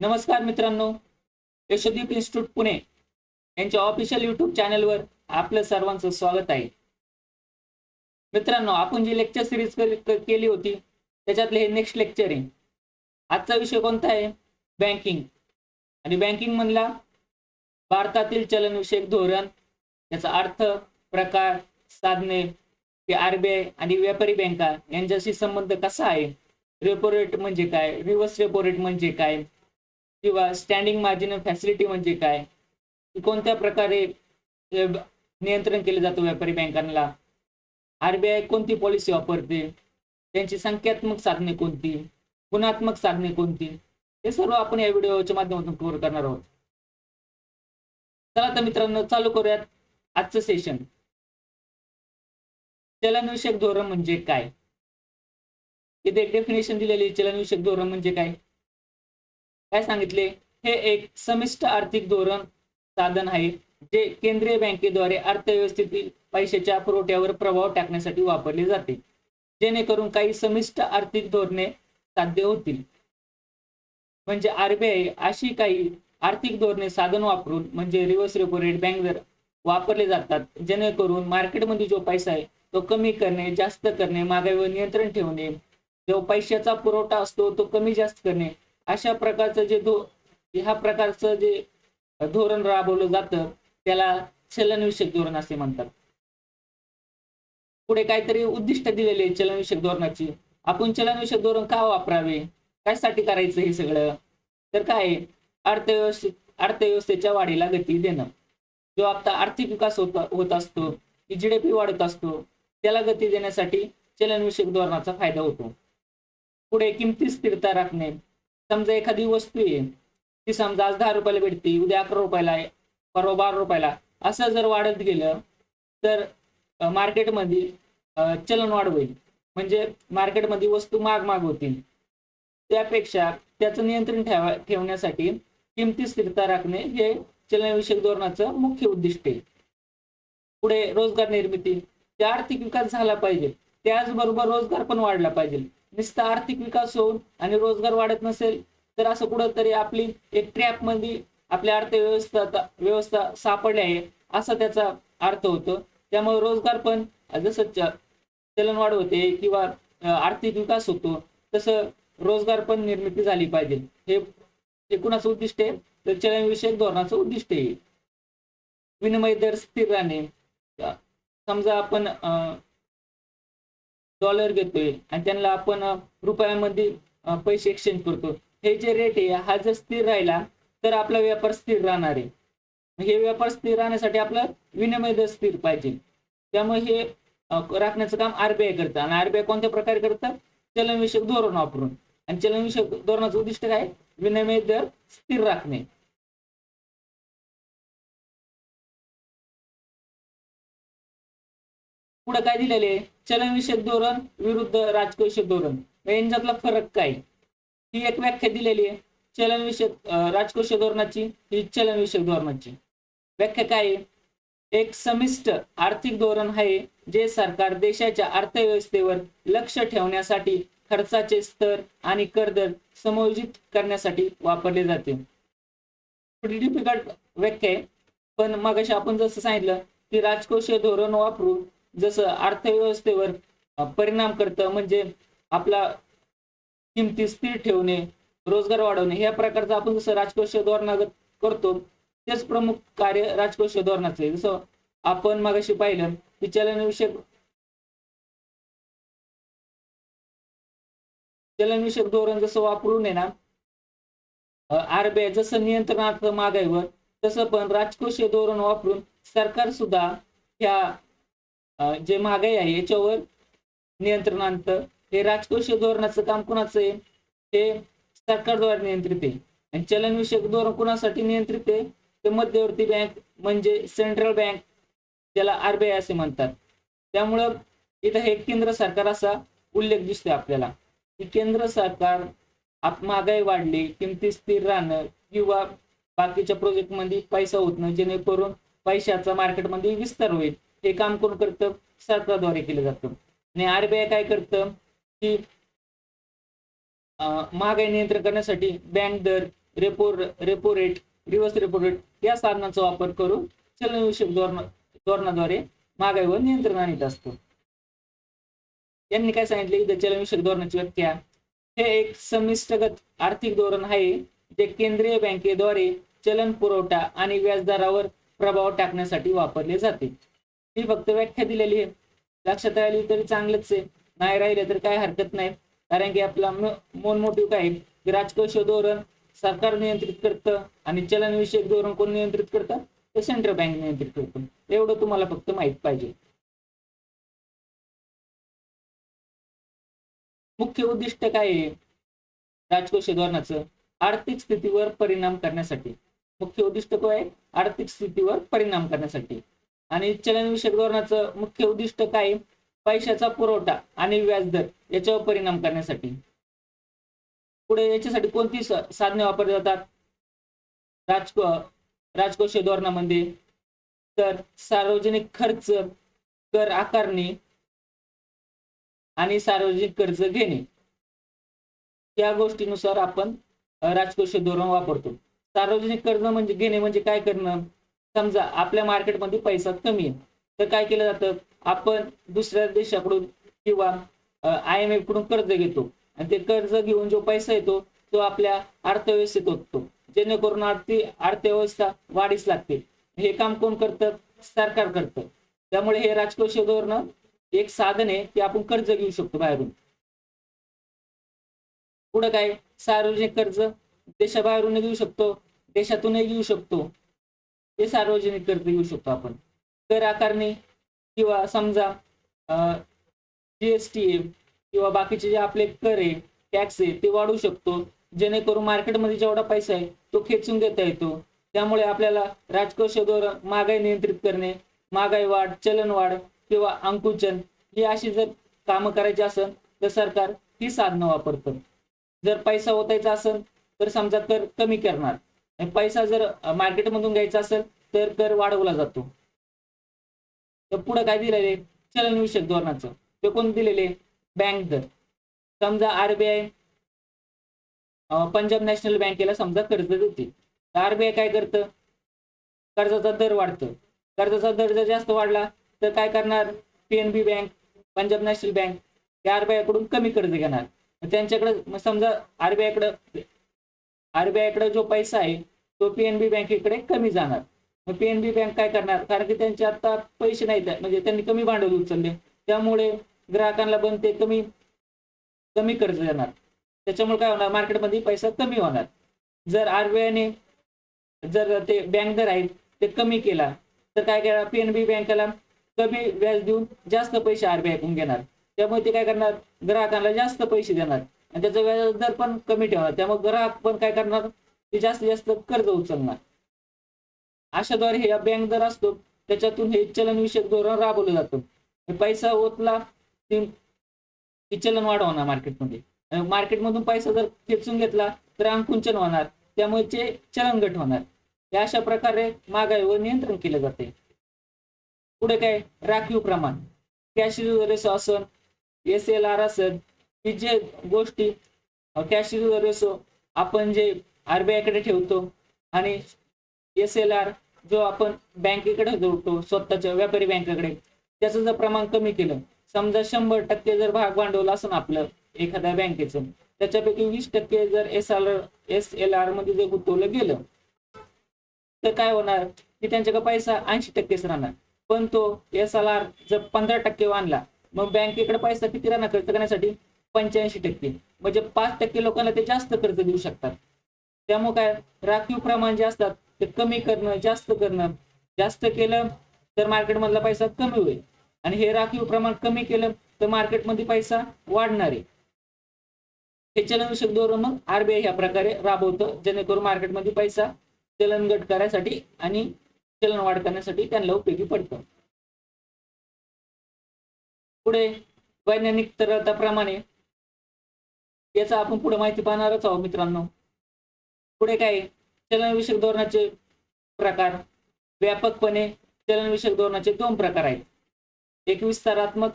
नमस्कार मित्रांनो यशोदीप इन्स्टिट्यूट पुणे यांच्या ऑफिशियल युट्यूब चॅनलवर आपलं सर्वांचं स्वागत आहे. मित्रांनो आपण जी लेक्चर सिरीज केली होती त्याच्यातले हे नेक्स्ट लेक्चर आहे. आजचा विषय कोणता आहे? बँकिंग आणि बँकिंग म्हणला भारतातील चलनविषयक धोरण त्याचा अर्थ प्रकार साधने ते आर बी आय आणि व्यापारी बँका यांच्याशी संबंध कसा आहे? रेपो रेट म्हणजे काय? रिव्हर्स रेपो रेट म्हणजे काय? किंवा स्टँडिंग मार्जिन फॅसिलिटी म्हणजे काय? कोणत्या प्रकारे नियंत्रण केलं जातं व्यापारी बँकांना? आरबीआय कोणती पॉलिसी वापरते? त्यांची संख्यात्मक साधने कोणती? गुणात्मक साधने कोणती? हे सर्व आपण या व्हिडिओच्या माध्यमातून कव्हर करणार आहोत. चला तर मित्रांनो चालू करूयात आजचं सेशन चलनविषयक धोरण म्हणजे काय? इथे डेफिनेशन दिलेली चलनविषयक धोरण म्हणजे काय? काय सांगितले? हे एक समिष्ट आर्थिक धोरण साधन आहे जे केंद्रीय बँकेद्वारे अर्थव्यवस्थेतील पैशाच्या पुरवठ्यावर प्रभाव टाकण्यासाठी वापरले जाते. जेणेकरून काही समिष्ट आर्थिक धोरणे साध्य होतील. म्हणजे आरबीआय अशी काही आर्थिक धोरणे साधन वापरून म्हणजे रिव्हर्स रेपो रेट बँक दर वापरले जातात जेणेकरून मार्केटमध्ये जो पैसा आहे तो कमी करणे जास्त करणे महागाईवर नियंत्रण ठेवणे जो पैशाचा पुरवठा असतो तो कमी जास्त करणे अशा प्रकारचं जे धो ह्या प्रकारचं जे धोरण राबवलं जातं त्याला चलनविषयक धोरण असे म्हणतात. पुढे काहीतरी उद्दिष्ट दिलेले चलनविषयक धोरणाची. आपण चलनविषयक धोरण का वापरावे? कशासाठी करायचं हे सगळं? तर काय? आहे? अर्थव्यवस्थे अर्थव्यवस्थेच्या वाढीला गती देणं. जो आता आर्थिक विकास होत होत असतो की जीडीपी वाढत असतो त्याला गती देण्यासाठी चलनविषयक धोरणाचा फायदा होतो. पुढे किमती स्थिरता राखणे. समजा एखादी वस्तू आहे ती समजा आज दहा रुपयाला भेटते उद्या अकरा रुपयाला आहे परवा बारा रुपयाला असं जर वाढत गेलं तर मार्केटमध्ये चलन वाढ होईल. म्हणजे मार्केटमध्ये वस्तू माग माग होतील. त्यापेक्षा त्याचं नियंत्रण ठेवा ठेवण्यासाठी किमती स्थिरता राखणे हे चलनविषयक धोरणाचं मुख्य उद्दिष्ट आहे. पुढे रोजगार निर्मिती ते आर्थिक विकास झाला पाहिजे. त्याचबरोबर रोजगार पण वाढला पाहिजे. नुसता आर्थिक विकास होऊन आणि रोजगार वाढत नसेल तर असं कुठंतरी आपली एक ट्रॅपमध्ये आपल्या अर्थव्यवस्था व्यवस्था सापडली आहे असा त्याचा अर्थ होतो. त्यामुळे रोजगार पण जसं चलनवाढ होते किंवा आर्थिक विकास होतो तसं रोजगार पण निर्मिती झाली पाहिजे. हे एकूणच उद्दिष्ट आहे तर चलनविषयक धोरणाचं उद्दिष्ट आहे. विनिमय दर स्थिर राहणे. समजा आपण अं, डॉलर घेतोय आणि त्यांना आपण रुपयामध्ये पैसे एक्सचेंज करतो. हे जे रेट आहे हा जर स्थिर राहिला तर आपला व्यापार स्थिर राहणार आहे. हे व्यापार स्थिर राहण्यासाठी आपला विनिमय दर स्थिर पाहिजे. त्यामुळे हे राखण्याचं काम आरबीआय करतं. आणि आरबीआय कोणत्या प्रकारे करतं? चलनविषयक धोरण वापरून. आणि चलनविषयक धोरणाचं उद्दिष्ट काय? विनिमय दर स्थिर राखणे. पुढे काय दिलेले आहे? चलनविषयक धोरण विरुद्ध राजकोषीय धोरण. यांच्यातला फरक काय? ही एक व्याख्या दिलेली आहे. चलनविषयक राजकोषीय धोरणाची ही चलनविषयक धोरणाची. व्याख्या काय आहे? एक समिष्ट आर्थिक धोरण आहे जे सरकार देशाच्या अर्थव्यवस्थेवर लक्ष ठेवण्यासाठी खर्चाचे स्तर आणि करदर समायोजित करण्यासाठी वापरले जाते. थोडी डिफिकल्ट व्याख्या आहे. पण मगाशी आपण जसं सांगितलं की राजकोषीय धोरण वापरून जसं अर्थव्यवस्थेवर परिणाम करतं म्हणजे आपला किमती स्थिर ठेवणे रोजगार वाढवणे ह्या प्रकारचं आपण जसं राजकोषीय धोरणागत करतो तेच प्रमुख कार्य राजकोषीय धोरणाचं आहे. जसं आपण मगाशी पाहिलं की चलनविषयक चलनविषयक धोरण जसं वापरून आहे ना आरबीआय जसं नियंत्रणार्थ महागाईवर तसं पण राजकोषीय धोरण वापरून सरकार सुद्धा ह्या जे महागाई आहे याच्यावर नियंत्रण आणतं. हे राजकोषीय धोरणाचं काम कुणाचं आहे? हे सरकारद्वारे नियंत्रित आहे. आणि चलनविषयक धोरण कुणासाठी नियंत्रित आहे? ते मध्यवर्ती बँक म्हणजे सेंट्रल बँक ज्याला आरबीआय असे म्हणतात. त्यामुळं इथं हे केंद्र सरकार असा उल्लेख दिसतोय आपल्याला. की केंद्र सरकार आप महागाई वाढली किमती स्थिर राहणं किंवा बाकीच्या प्रोजेक्टमध्ये पैसा होत नाही जेणेकरून पैशाचा मार्केटमध्ये विस्तार होईल. हे काम कोण करतं सरकारद्वारे केलं जातं. आणि आरबीआय काय करतं की महागाई नियंत्रण करण्यासाठी बँक दर repo repo rate reverse repo rate या साधनांचा वापर करून चलनविषयक धोरण धोरणाद्वारे महागाईवर नियंत्रण आणत असतो. यांनी काय सांगितले? की चलनविषयक धोरणाची व्याख्या. हे एक समिष्टगत आर्थिक धोरण आहे जे केंद्रीय बँकेद्वारे चलन पुरवठा आणि व्याजदरावर प्रभाव टाकण्यासाठी वापरले जाते. ही फक्त व्याख्या दिलेली आहे. लक्षात राहिली तरी चांगलंच आहे. नाही राहिले तर काय हरकत नाही. कारण की आपला मोन मोटिव्ह काय? की राजकोषीय धोरण सरकार नियंत्रित करतं आणि चलनविषयक धोरण कोण नियंत्रित करतं? तर सेंट्रल बँक नियंत्रित करतं. एवढं तुम्हाला फक्त माहीत पाहिजे. मुख्य उद्दिष्ट काय आहे? राजकोषीय धोरणाचं. आर्थिक स्थितीवर परिणाम करण्यासाठी. मुख्य उद्दिष्ट काय आहे? आर्थिक स्थितीवर परिणाम करण्यासाठी. आणि चलनविषयक धोरणाचं मुख्य उद्दिष्ट काय पैशाचा पुरवठा आणि व्याजदर याच्यावर परिणाम करण्यासाठी. पुढे याच्यासाठी कोणती साधने वापरली जातात? राजको राजकोषीय धोरणामध्ये तर सार्वजनिक खर्च कर आकारणी आणि सार्वजनिक कर्ज घेणे. या गोष्टीनुसार आपण राजकोषीय धोरण वापरतो. सार्वजनिक कर्ज म्हणजे घेणे म्हणजे काय करणं? समजा आपल्या मार्केटमध्ये पैसा कमी आहे तर काय केलं जातं? आपण दुसऱ्या देशाकडून किंवा आय एम एफकडून कर्ज घेतो. आणि ते कर्ज घेऊन जो पैसा येतो तो आपल्या अर्थव्यवस्थेत होतो जेणेकरून आर्थिक अर्थव्यवस्था वाढीस लागते. हे काम कोण करतं? सरकार करतं. त्यामुळे हे राजकोषीय धोरण एक साधन आहे की आपण कर्ज घेऊ शकतो बाहेरून. पुढं काय? सार्वजनिक कर्ज. देशाबाहेरून घेऊ शकतो. देशातूनही घेऊ शकतो. हे सार्वजनिक कर्ज घेऊ शकतो आपण. कर आकारणी किंवा समजा जीएसटी किंवा बाकीचे जे आपले कर आहे टॅक्स आहे ते वाढवू शकतो. जेणेकरून मार्केटमध्ये जेवढा पैसा आहे तो खेचून देता येतो. त्यामुळे आपल्याला राजकोषीय धोरण महागाई नियंत्रित करणे महागाई वाढ चलन वाढ किंवा अंकुचन ही अशी जर कामं करायची असेल तर सरकार ही साधनं वापरतं. जर पैसा ओतायचा असेल तर समजा कर कमी करणार. पैसा जर मार्केटमधून घ्यायचा असेल तर कर वाढवला जातो. तर पुढे काय दिलेले चलनविषयक धोरणाचं. ते कोण दिलेले बँक दर. समजा आरबीआय पंजाब नॅशनल बँकेला समजा कर्ज देते. तर आरबीआय काय करतं? कर्जाचा दर वाढतं. कर्जाचा दर जर जास्त वाढला तर काय करणार? PNB bank Punjab national bank त्या आरबीआयकडून कमी कर्ज घेणार. त्यांच्याकडे मग समजा आरबीआयकडे आरबीआयकडे जो पैसा आहे तो पीएनबी बँकेकडे कमी जाणार. मग पीएनबी बँक काय करणार? कारण की त्यांचे आता पैसे नाहीत म्हणजे त्यांनी कमी भांडवल उचलले. त्यामुळे ग्राहकांना पण ते कमी कमी कर्ज देणार त्याच्यामुळे काय होणार? मार्केटमध्ये पैसा कमी होणार. जर आरबीआयने जर ते बँक दर आहेत ते कमी केला तर काय करणार? पीएनबी बँकेला कमी व्याज देऊन जास्त पैसे आरबीआयकडून घेणार. त्यामुळे ते काय करणार? ग्राहकांना जास्त पैसे देणार. आणि त्याचा व्याज दर पण कमी ठेवणार. त्यामुळे ग्राहक पण काय करणार? ते जास्तीत जास्त कर्ज उचलणार. अशाद्वारे हे बँक दर असतो त्याच्यातून हे चलनविषयक धोरण राबवलं जातं. पैसा ओतला की चलन वाढवणार मार्केटमध्ये. मार्केटमधून पैसा जर खेचून घेतला तर अंकुंचन होणार. त्यामुळे ते चलन घट होणार. हे अशा प्रकारे महागाईवर नियंत्रण केले जाते. पुढे काय? राखीव प्रमाण. कॅश रेशो असन एस एल आर असेल ही जे गोष्टी कॅश असो आपण जे आरबीआयकडे ठेवतो आणि एस एल आर जो आपण बँकेकडे जोडतो स्वतःच्या व्यापारी बँकेकडे त्याचं जर प्रमाण कमी केलं समजा शंभर टक्के जर भाग भांडवल असं आपलं एखाद्या बँकेचं त्याच्यापैकी वीस टक्के जर एस आर एस एल आरमध्ये जर गुंतवलं गेलं तर काय होणार? की त्यांच्याकडे पैसा ऐंशी टक्केच राहणार. पण तो एस एल आर जर पंधरा टक्के वाढला मग बँकेकडे पैसा किती राहणार खर्च करण्यासाठी? पंच्याऐंशी टक्के. म्हणजे पाच टक्के लोकांना ते जास्त कर्ज देऊ शकतात. त्यामुळे काय? राखीव प्रमाण जे असतात ते कमी करणं जास्त करणं. जास्त केलं तर मार्केटमधला पैसा कमी होईल. आणि हे राखीव प्रमाण कमी केलं तर मार्केटमध्ये पैसा वाढणार आहे. हे चलनविषयक धोरण मग आरबीआय ह्या प्रकारे राबवतं जेणेकरून मार्केटमध्ये पैसा चलनगट करायसाठी आणि चलन वाढ करण्यासाठी त्यांना उपयोगी पडतं. पुढे वैज्ञानिक तरलताप्रमाणे याचा आपण पुढे माहिती पाहणारच आहोत मित्रांनो. पुढे काय चलनविषयक धोरणाचे प्रकार. व्यापकपणे चलनविषयक धोरणाचे दोन प्रकार आहेत. एक विस्तारात्मक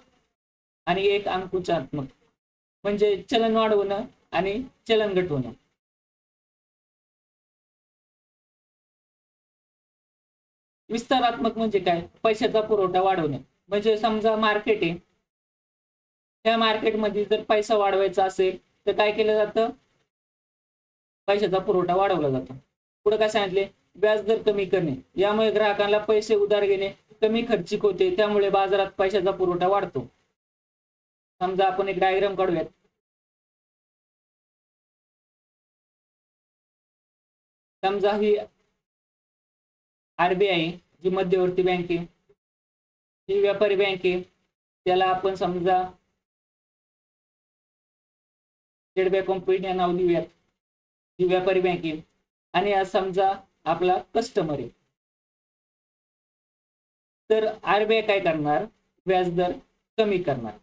आणि एक अंकुचात्मक म्हणजे चलन वाढवणं आणि चलन घटवणं. विस्तारात्मक म्हणजे काय? पैशाचा पुरवठा वाढवणे. म्हणजे समजा मार्केट आहे. त्या मार्केटमध्ये जर पैसा वाढवायचा असेल तर काय केलं जातं? पैशाचा पुरवठा वाढवला जातो. पुढे काय सांगितले? व्याजदर कमी करणे. यामुळे ग्राहकांना पैसे उधार घेणे कमी खर्चिक होते. त्यामुळे बाजारात पैशाचा पुरवठा वाढतो. समजा आपण एक डायग्राम काढूयात. समजा ही आरबीआय जी मध्यवर्ती बँक आहे ही व्यापारी बँक आहे त्याला आपण समजा स्टेट बँक ऑफ इंडिया नाव देऊयात ही व्यापारी बँक आहे. आणि आज समजा आपला कस्टमर आहे. तर आरबीआय काय करणार? व्याजदर कमी करणार.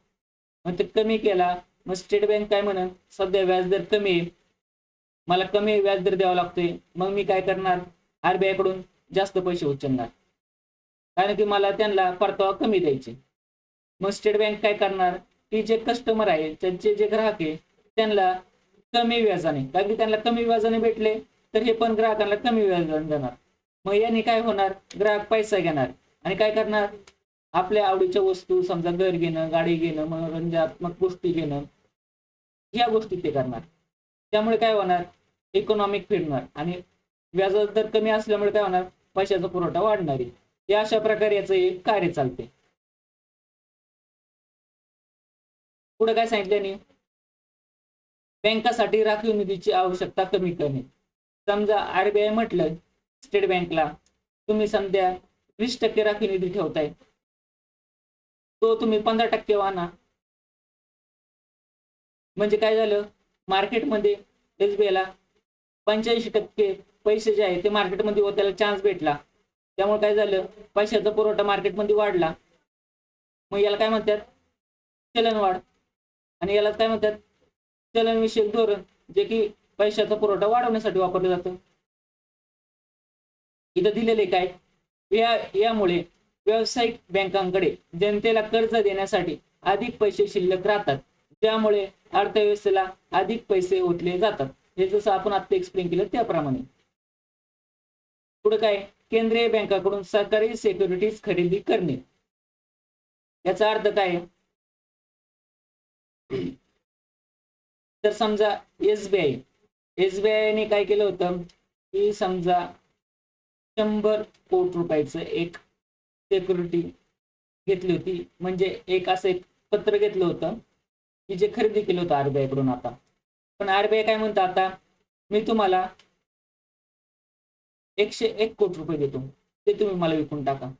मग ते कमी केला मग स्टेट बँक काय म्हणन? सध्या व्याजदर कमी आहे. मला कमी व्याजदर द्यावा लागतोय. मग मी काय करणार? आरबीआयकडून जास्त पैसे उचलणार. कारण की मला त्यांना परतावा कमी द्यायचे. मग स्टेट बँक काय करणार? की जे कस्टमर आहे त्यांचे जे ग्राहक आहे त्यांना कमी व्याजाने. अगदी त्यांना कमी व्याजाने भेटले तर हे पण ग्राहकांना कमी व्याजाने देणार. मग यांनी काय होणार? ग्राहक पैसा घेणार. आणि काय करणार? आपल्या आवडीच्या वस्तू समजा घर घेणं गाडी घेणं मनोरंजनात्मक गोष्टी घेणं या गोष्टी ते करणार. त्यामुळे काय होणार? इकॉनॉमिक फिरणार. आणि व्याजाचा दर कमी असल्यामुळे काय होणार? पैशाचा पुरवठा वाढणार आहे. या अशा प्रकारे याचं एक कार्य चालते पुढे काय सांगितल्याने बँकासाठी राखीव निधीची आवश्यकता कमी करणे. समजा आरबीआय म्हटलं स्टेट बँकला तुम्ही समजा वीस टक्के राखीव निधी ठेवताय. तो तुम्ही पंधरा टक्के वाना. म्हणजे काय झालं? मार्केटमध्ये एसबीआय ला पंच्याऐंशी टक्के पैसे जे आहे ते मार्केटमध्ये व त्याला चान्स भेटला. त्यामुळे काय झालं? पैशाचा पुरवठा मार्केटमध्ये वाढला. मग याला काय म्हणतात? चलनवाढ. आणि याला काय म्हणतात? चलनविषयक धोरण जे की पैशाचा पुरवठा वाढवण्यासाठी वापरलं जातं. इथं दिलेले काय? या यामुळे व्यावसायिक बँकांकडे जनतेला कर्ज देण्यासाठी अधिक पैसे शिल्लक राहतात. त्यामुळे अर्थव्यवस्थेला अधिक पैसे ओतले जातात. हे जसं आपण आता एक्सप्लेन केलं त्याप्रमाणे. पुढे काय? केंद्रीय बँकाकडून सरकारी सिक्युरिटीज खरेदी करणे. याचा अर्थ काय? तर समजा एसबीआय एसबीआयने काय केलं होतं? की समजा शंभर कोटी रुपयाचं एक सिक्युरिटी घेतली होती. म्हणजे एक असं एक पत्र घेतलं होतं की जे खरेदी केलं होतं आरबीआयकडून आता. पण आरबीआय काय म्हणतं आता? मी तुम्हाला एकशे एक कोटी रुपये देतो. ते तुम्ही मला विकून टाका.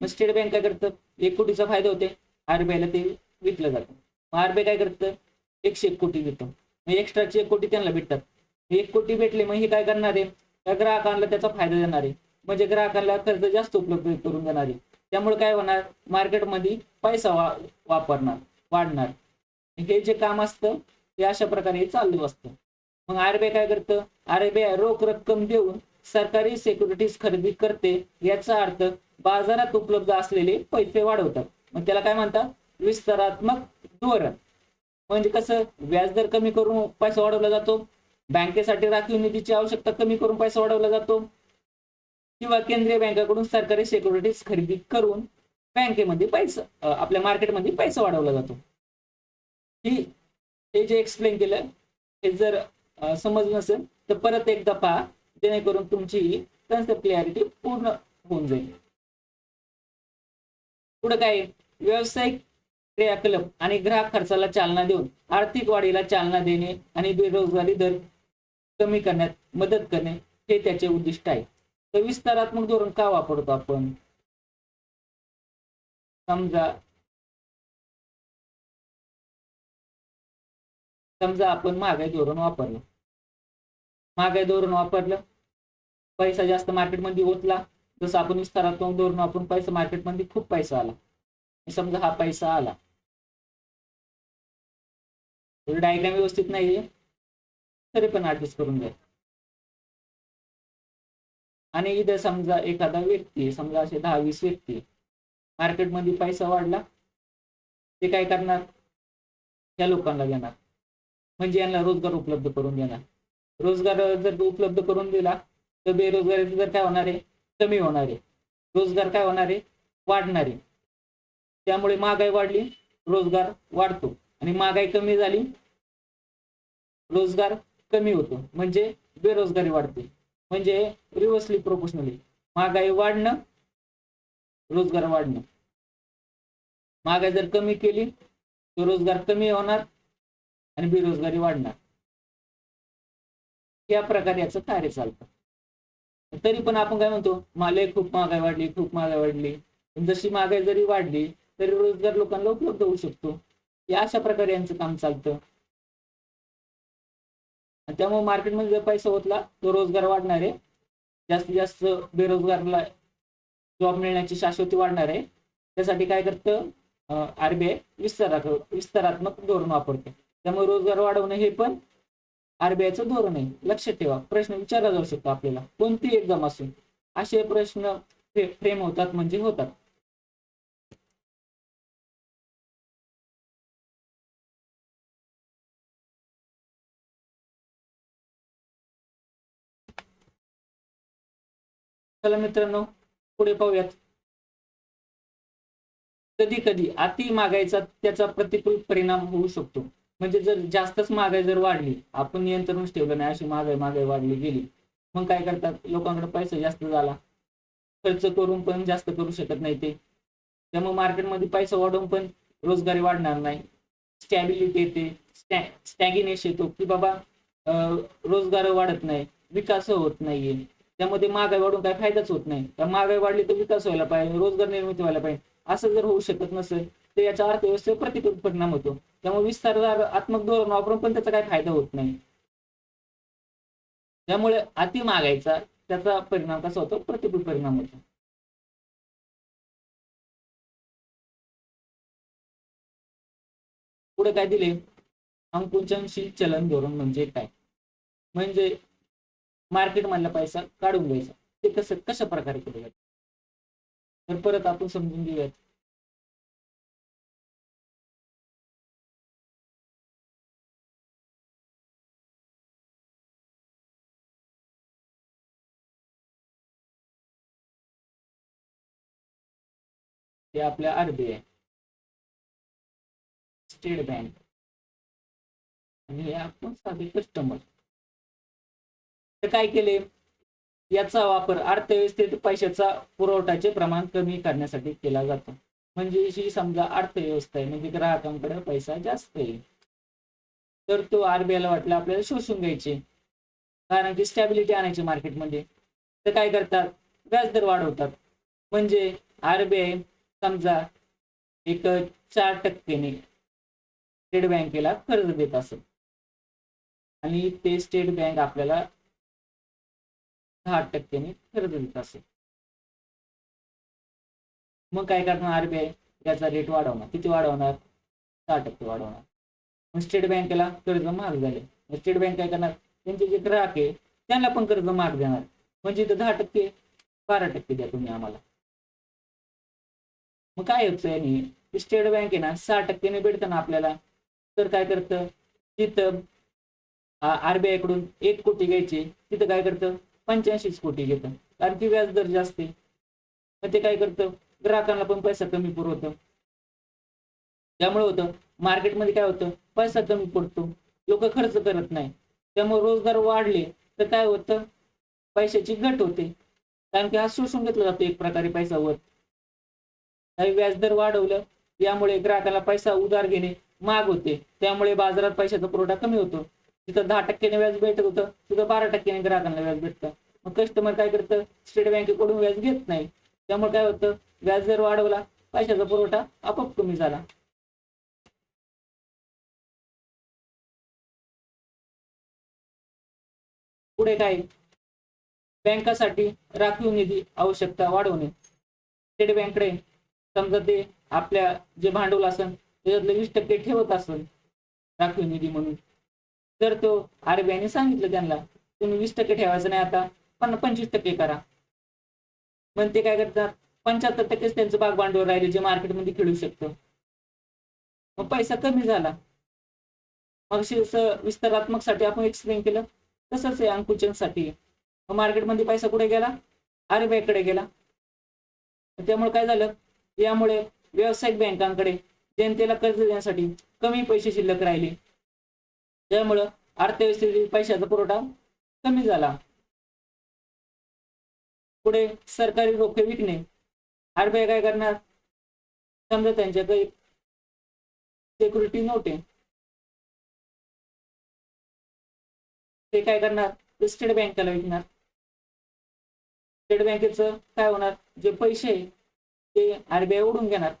मग स्टेट बँक काय करतं? एक कोटीचा फायदा होते. आरबीआयला ते विकलं जातं. मग आरबीआय काय करतं? एकशे एक कोटी देतो मग एक्स्ट्राचे एक कोटी त्यांना भेटतात. एक कोटी भेटले मग हे काय करणार आहे? त्या ग्राहकांना त्याचा फायदा देणार आहे. म्हणजे ग्राहकांना कर्ज जास्त उपलब्ध करून देणार आहे. त्यामुळे काय होणार? मार्केटमध्ये पैसा वा वापरणार वाढणार. हे जे काम असतं ते अशा प्रकारे चालू असतं. मग आरबीआय काय करतं? आरबीआय रोख रक्कम देऊन सरकारी सिक्युरिटीज खरेदी करते. याचा अर्थ बाजारात उपलब्ध असलेले पैसे वाढवतात. मग त्याला काय म्हणतात? विस्तारात्मक धोरण. म्हणजे कसं व्याजदर कमी करून पैसा वाढवला जातो. बँकेसाठी राखीव निधीची आवश्यकता कमी करून पैसा वाढवला जातो. किंवा केंद्रीय बँकेकडून सरकारी सिक्युरिटीज खरेदी करून बँकेमध्ये पैसा आपल्या मार्केटमध्ये पैसा वाढवला जातो. ही हे जे एक्सप्लेन केलं हे जर समजलं नसेल तर परत एकदा पहा जेणेकरून तुमची कन्सेप्ट क्लॅरिटी पूर्ण होऊन जाईल. पुढे काय व्यावसायिक क्रियाकलाप आणि ग्राहक खर्चाला चालना देऊन आर्थिक वाढीला चालना देणे आणि बेरोजगारी दर कमी करण्यात मदत करणे हे त्याचे उद्दिष्ट आहे. तर विस्तारात्मक धोरण का वापरतो आपण? समजा समजा आपण महागाई धोरण वापरलं. महागाई धोरण वापरलं पैसा जास्त मार्केटमध्ये ओतला. जसं आपण विस्तारात्मक धोरण वापरून पैसा मार्केटमध्ये खूप पैसा आला. समजा हा पैसा आला. डायग्राम व्यवस्थित नाहीये तरी पण ऍडजस्ट करून जाईल आणि इथं समजा एखादा व्यक्ती समजा असे दहा वीस व्यक्ती मार्केटमध्ये पैसा वाढला ते काय करणार? त्या लोकांना देणार. म्हणजे यांना रोजगार उपलब्ध करून देणार. रोजगार जर उपलब्ध करून दिला तर बेरोजगारी जर काय होणार आहे? कमी होणार आहे. रोजगार काय होणार आहे? वाढणार आहे. त्यामुळे महागाई वाढली रोजगार वाढतो आणि महागाई कमी झाली रोजगार कमी होतो. म्हणजे बेरोजगारी वाढते. म्हणजे रिव्हर्सली प्रोपोर्शनली महागाई वाढणं रोजगार वाढणं. महागाई जर कमी केली तर रोजगार कमी होणार आणि बेरोजगारी वाढणार. या प्रकारे याचं कार्य चालतं. तरी पण आपण काय म्हणतो माले खूप महागाई वाढली खूप महागाई वाढली. जशी महागाई जरी वाढली तरी रोजगार लोकांना उपलब्ध होऊ शकतो. या अशा प्रकारे यांचं काम चालतं. त्यामुळे मार्केटमध्ये जर पैसा होतला तो रोजगार वाढणार आहे. जास्तीत जास्त बेरोजगारला जॉब मिळण्याची शाश्वती वाढणार आहे. त्यासाठी काय करतं? आरबीआय विस्तारात विस्तारात्मक धोरण वापरते. त्यामुळे रोजगार वाढवणं हे पण आरबीआयचं धोरण आहे. लक्षात ठेवा. प्रश्न विचारला जाऊ शकतो आपल्याला. कोणती एक्झाम असून असे प्रश्न फ्रेम होतात म्हणजे होतात. चला मित्रांनो पुढे पाहूयात. कधी कधी अति महागाईचा त्याचा प्रतिकूल परिणाम होऊ शकतो. म्हणजे जर जास्तच महागाई जर वाढली आपण नियंत्रणच ठेवलं नाही अशी महागाई महागाई वाढली गेली मग काय करतात? लोकांकडे पैसा जास्त झाला. खर्च करून पण जास्त करू शकत नाही ते. त्यामुळे मार्केटमध्ये पैसा वाढवून पण रोजगारी वाढणार नाही. स्टॅबिलिटी येते स्टॅ स्टॅगिनेश येतो की बाबा रोजगार वाढत नाही विकास होत नाहीये. त्यामध्ये महागाई वाढून काही फायदाच होत नाही. तर महागाई वाढली तर विकास व्हायला पाहिजे रोजगार निर्मिती व्हायला पाहिजे. असं जर होऊ शकत नसेल तर याच्या अर्थव्यवस्थेवर प्रतिकूल परिणाम होतो. त्यामुळे विस्तारात्मक धोरण वापरून पण त्याचा काही फायदा होत नाही. त्यामुळे अति महागाईचा त्याचा परिणाम कसा होतो? प्रतिकूल परिणाम होतो. पुढे काय दिले? अंकुचनशील चलन धोरण म्हणजे काय? म्हणजे मार्केट मधला पैसा काढून घ्यायचा. ते कसं कशा प्रकारे केलं जातं? तर परत आपण समजून घेऊयात. ते आपल्या आरबीआय. State bank. आणि हे आपण साधे कस्टमर काय केले? याचा वापर अर्थव्यवस्थेत पैशाचा पुरवठ्याचे प्रमाण कमी करण्यासाठी केला जातो. म्हणजे ही समजा अर्थव्यवस्था आहे म्हणजे ग्राहकांकडे पैसा जास्त आहे. तर तो आरबीआयला वाटलं आपल्याला शोषून घ्यायचे. कारण की स्टॅबिलिटी आणायची मार्केटमध्ये तर काय करतात? व्याजदर वाढवतात. म्हणजे आरबीआय समजा एक चार टक्क्याने स्टेट बँकेला कर्ज देत असत आणि ते स्टेट बँक आपल्याला दहा टक्क्याने कर्ज देत असेल. मग काय करणार आरबीआय? याचा रेट वाढवणार. किती वाढवणार? सहा टक्के वाढवणार. मग स्टेट बँकेला कर्ज महाग झाले. स्टेट बँक काय करणार? त्यांचे जे ग्राहक आहे त्यांना पण कर्ज महाग देणार. म्हणजे इथं दहा टक्के बारा टक्के द्या तुम्ही आम्हाला. मग काय होतं आहे स्टेट बँक आहे ना सहा टक्क्याने भेटतं ना आपल्याला तर काय करतं? तिथं आरबीआयकडून एक कोटी घ्यायची. तिथं काय करतं? पंच्याऐंशीच कोटी घेतं. कारण की व्याज दर जास्त आहे. मग ते काय करतं? ग्राहकांना पण पैसा कमी पुरवतं. त्यामुळे होतं मार्केटमध्ये काय होतं? पैसा कमी पडतो. लोक खर्च करत नाही. त्यामुळे रोजगार वाढले तर काय होतं? पैशाची घट होते. कारण की हा शोषून घेतला जातो एक प्रकारे पैसा वर. काही व्याजदर वाढवलं यामुळे ग्राहकाला पैसा उधार घेणे महाग होते. त्यामुळे बाजारात पैशाचा पुरवठा कमी होतो. तिथं दहा टक्क्याने व्याज भेटत होतं तिथं बारा टक्क्याने ग्राहकांना व्याज भेटतं. मग कस्टमर काय करतं? स्टेट बँकेकडून व्याज घेत नाही. त्यामुळे काय होतं? व्याज जर वाढवला पैशाचा पुरवठा आपोआप कमी झाला. पुढे काय? बँकासाठी राखीव निधी आवश्यकता वाढवणे. स्टेट बँककडे समजा ते आपल्या जे भांडवल असेल त्याच्यातले वीस टक्के ठेवत असेल राखीव निधी म्हणून. तर तो आरबीआयने सांगितलं त्यांना तुम्ही वीस टक्के ठेवायचं नाही आता पण पंचवीस टक्के करा. मग ते काय करतात? पंच्याहत्तर टक्केच त्यांचं भाग भांडवल राहिले जे मार्केटमध्ये खेळू शकतं. मग पैसा कमी झाला. मग विस्तारात्मकसाठी आपण एक्सप्लेन केलं. तसंच आहे अंकुचनसाठी मार्केटमध्ये पैसा कुठे गेला? आरबीआयकडे गेला. त्यामुळे काय झालं? यामुळे व्यावसायिक बँकांकडे जनतेला कर्ज देण्यासाठी कमी पैसे शिल्लक राहिले. ज्यामुळं अर्थव्यवस्थेतील पैशाचा पुरवठा कमी झाला. पुढे सरकारी रोखे विकणे. आरबीआय काय करणार? समजा त्यांच्याकडे सिक्युरिटी नव्हते. ते काय करणार? ते स्टेट बँकेला विकणार. स्टेट बँकेचं काय होणार? जे पैसे आहे ते आरबीआय ओढून घेणार.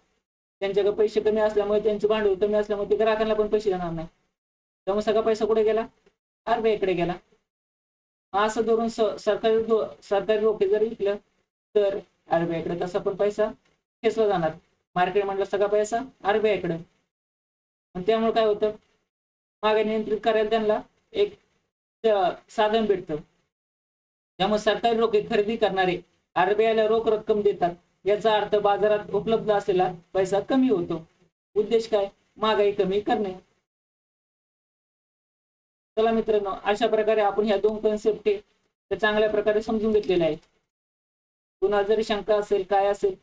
त्यांच्याकडे पैसे कमी असल्यामुळे त्यांचे भांडवल कमी असल्यामुळे ते ग्राहकांना पण पैसे देणार नाही. त्यामुळे सगळा पैसा कुठे गेला? आरबीआयकडे गेला. असं धरून स- सरकारी सरकारी रोखे जर विकलं तर आरबीआयकडे तसा पण पैसा खेचला जाणार. मार्केट म्हटलं सगळा पैसा आरबीआयकडे आणि त्यामुळे काय होतं? मागे नियंत्रित करायला त्यांना एक साधन भेटतं. त्यामुळे सरकारी रोखे खरेदी करणारे आरबीआयला रोख रक्कम देतात. याचा अर्थ बाजारात उपलब्ध असलेला पैसा कमी होतो. उद्देश काय? महागाई कमी करणे. चला मित्रांनो अशा प्रकारे आपण ह्या दोन कन्सेप्ट चांगल्या प्रकारे समजून घेतलेल्या आहेत. पुन्हा जरी शंका असेल काय असेल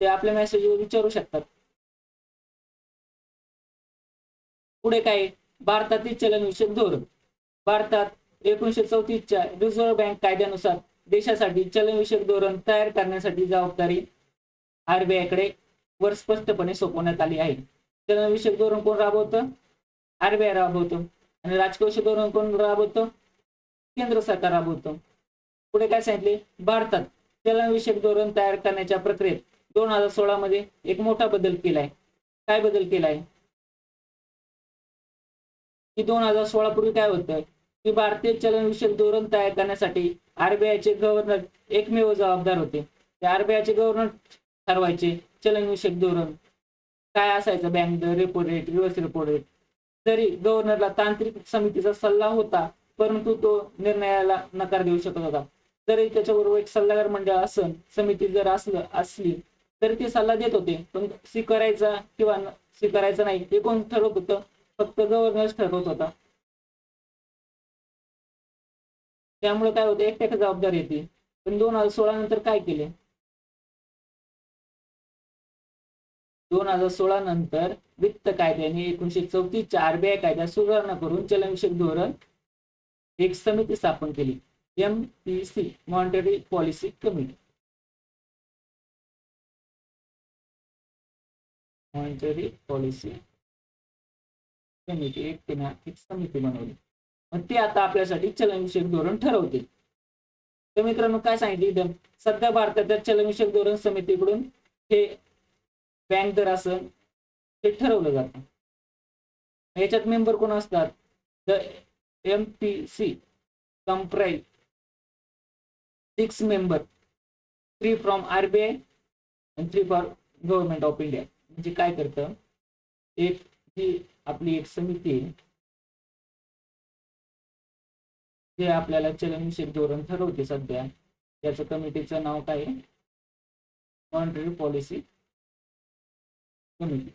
ते आपल्या मेसेजवर विचारू शकतात. पुढे काय भारतातील चलनविषयक धोरण. भारतात एकोणीशे चौतीसच्या रिझर्व्ह बँक कायद्यानुसार देशासाठी चलनविषयक धोरण तयार करण्यासाठी जबाबदारी आरबीआयकडे वर स्पष्टपणे सोपवण्यात आली आहे. चलनविषयक धोरण कोण राबवतं? आरबीआय राबवतं. आणि राजकोषीय धोरण कोण राबवतं? केंद्र सरकार राबवतं. पुढे काय सांगितले? भारतात चलनविषयक धोरण तयार करण्याच्या प्रक्रियेत दोन हजार सोळा मध्ये एक मोठा बदल केलाय. काय बदल केलाय? की दोन हजार सोळा पूर्वी काय होतं? की भारतीय चलनविषयक धोरण तयार करण्यासाठी आरबीआयचे गव्हर्नर एकमेव जबाबदार होते. ते आरबीआयचे गव्हर्नर ठरवायचे चलनविषयक धोरण. काय असायचं? बँक दर repo rate reverse repo rate जरी गव्हर्नरला तांत्रिक समितीचा सल्ला होता परंतु तो निर्णयाला नकार देऊ शकत होता. जरी त्याच्याबरोबर एक सल्लागार मंडळ असन समिती जर असलं असली तरी ते सल्ला देत होते. पण स्वीकारायचा किंवा स्वीकारायचा नाही हे कोण ठरवत होतं? फक्त गव्हर्नरच ठरवत होता. त्यामुळे काय होतं? एकट्याला जबाबदारी येते. पण दोन हजार सोळा नंतर काय केले? दोन हजार सोळा नंतर वित्त कायद्याने एकोणीशे चौतीसच्या आरबीआय कायद्यात सुधारणा करून चलनविषयक धोरण एक समिती स्थापन केली. M P C monetary policy committee monetary policy committee एक तिने एक समिती बनवली. मग ती आता आपल्यासाठी चलनविषयक धोरण ठरवते. तर मित्रांनो काय सांगितले इथं? सध्या भारताच्या चलनविषयक धोरण समितीकडून हे बँक दर असं ते ठरवलं जातं. याच्यात मेंबर कोण असतात? The M P C comprise six member three from RBI आणि three for government of India म्हणजे काय करतं? एक जी आपली एक समिती आहे जे आपल्याला चलनविषयक धोरण ठरवते सध्या. त्याचं कमिटीचं नाव काय आहे? मॉनिटरी पॉलिसी समिती.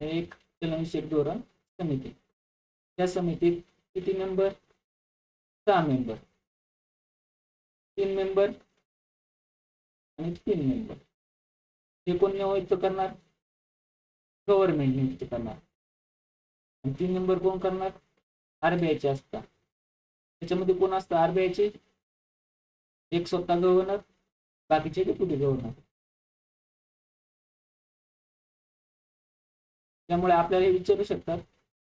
एक चलनविषयक धोरण समिती. त्या समितीत किती मेंबर सहा मेंबर तीन मेंबर आणि तीन मेंबर हे कोण नियुक्त करणार? गव्हर्नमेंट नियुक्त करणार. आणि तीन मेंबर कोण करणार? आरबीआयचे असतात. त्याच्यामध्ये कोण असतं? आरबीआयचे एक स्वतः गव्हर्नर बाकीचे डेप्युटी गव्हर्नर त्यामुळे आपल्याला हे विचारू शकतात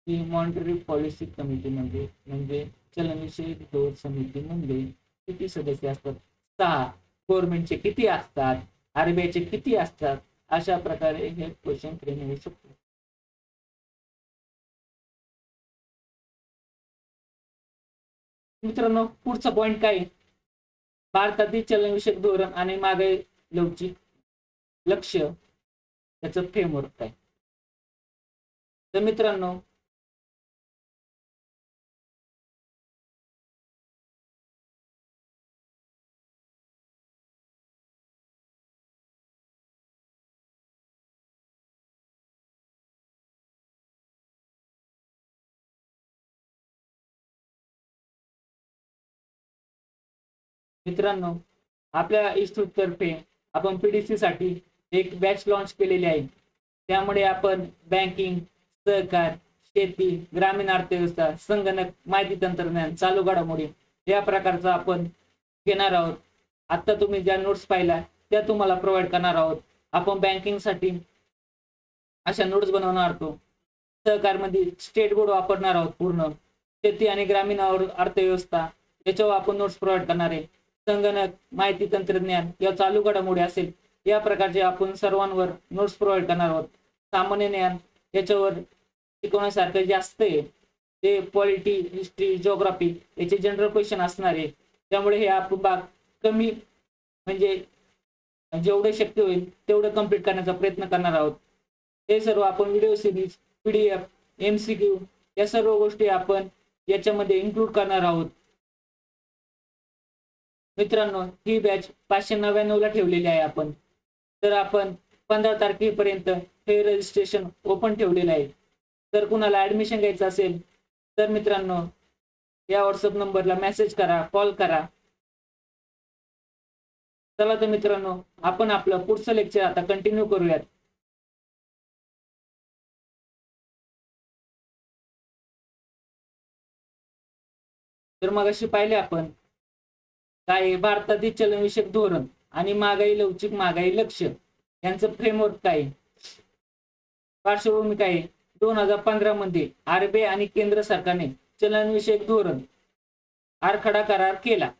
की मॉनिटरी पॉलिसी कमिटी म्हणजे म्हणजे चलनविषयक धोरण समिती म्हणजे किती सदस्य असतात? सहा. गव्हर्नमेंटचे किती असतात? आरबीआयचे किती असतात? अशा प्रकारे हे क्वेश्चन फ्रेम येऊ शकतो. मित्रांनो पुढचा पॉइंट काय? भारतातील चलनविषयक धोरण आणि मागे लवचिक लक्ष त्याचं फ्रेमवर्क काय? तर मित्रांनो मित्रांनो आपल्या इन्स्टिट्यूट तर्फे आपण पीडीसी साठी एक बॅच लॉन्च केलेली आहे. त्यामुळे आपण बँकिंग सहकार शेती ग्रामीण अर्थव्यवस्था संगणक माहिती तंत्रज्ञान चालू घडामोडी या प्रकारचा आपण घेणार आहोत. आता तुम्ही ज्या नोट्स पाहिल्या त्या तुम्हाला प्रोव्हाइड करणार आहोत. आपण बँकिंगसाठी अशा नोट्स बनवणार आहोत. सहकारमध्ये स्टेट बोर्ड वापरणार आहोत पूर्ण. शेती आणि ग्रामीण अर्थव्यवस्था याच्यावर आपण नोट्स प्रोव्हाइड करणार आहे. संगणक माहिती तंत्रज्ञान या चालू घडामोडी असेल या प्रकारचे आपण सर्वांवर नोट्स प्रोव्हाइड करणार आहोत. सामान्य ज्ञान याच्यावर शिकवण्यासारखं जास्त आहे ते पॉलिटी हिस्ट्री जिओग्राफी याचे जनरल क्वेश्चन असणार आहे. त्यामुळे हे आपण भाग कमी म्हणजे जेवढे शक्य होईल तेवढं कंप्लीट करण्याचा प्रयत्न करणार आहोत. हे सर्व आपण video series PDF M C Q या सर्व गोष्टी आपण याच्यामध्ये इन्क्लूड करणार आहोत. मित्रांनो ही बॅच पाचशे नव्याण्णव ला ठेवलेली आहे आपण. तर आपण पंधरा तारखेपर्यंत हे रजिस्ट्रेशन ओपन ठेवलेलं आहे. जर कुणाला ऍडमिशन घ्यायचं असेल तर मित्रांनो या व्हॉट्सअप नंबरला मेसेज करा कॉल करा चला तर मित्रांनो आपण आपलं पुढचं लेक्चर आता कंटिन्यू करूयात तर मग अशी पाहिले आपण काय आहे? भारतातील चलनविषयक धोरण आणि महागाई लवचिक महागाई लक्ष यांचं फ्रेमवर्क काय आहे? पार्श्वभूमी काय दोन हजार पंधरा मध्ये आरबीआय आणि केंद्र सरकारने चलनविषयक धोरण आराखडा करार केला.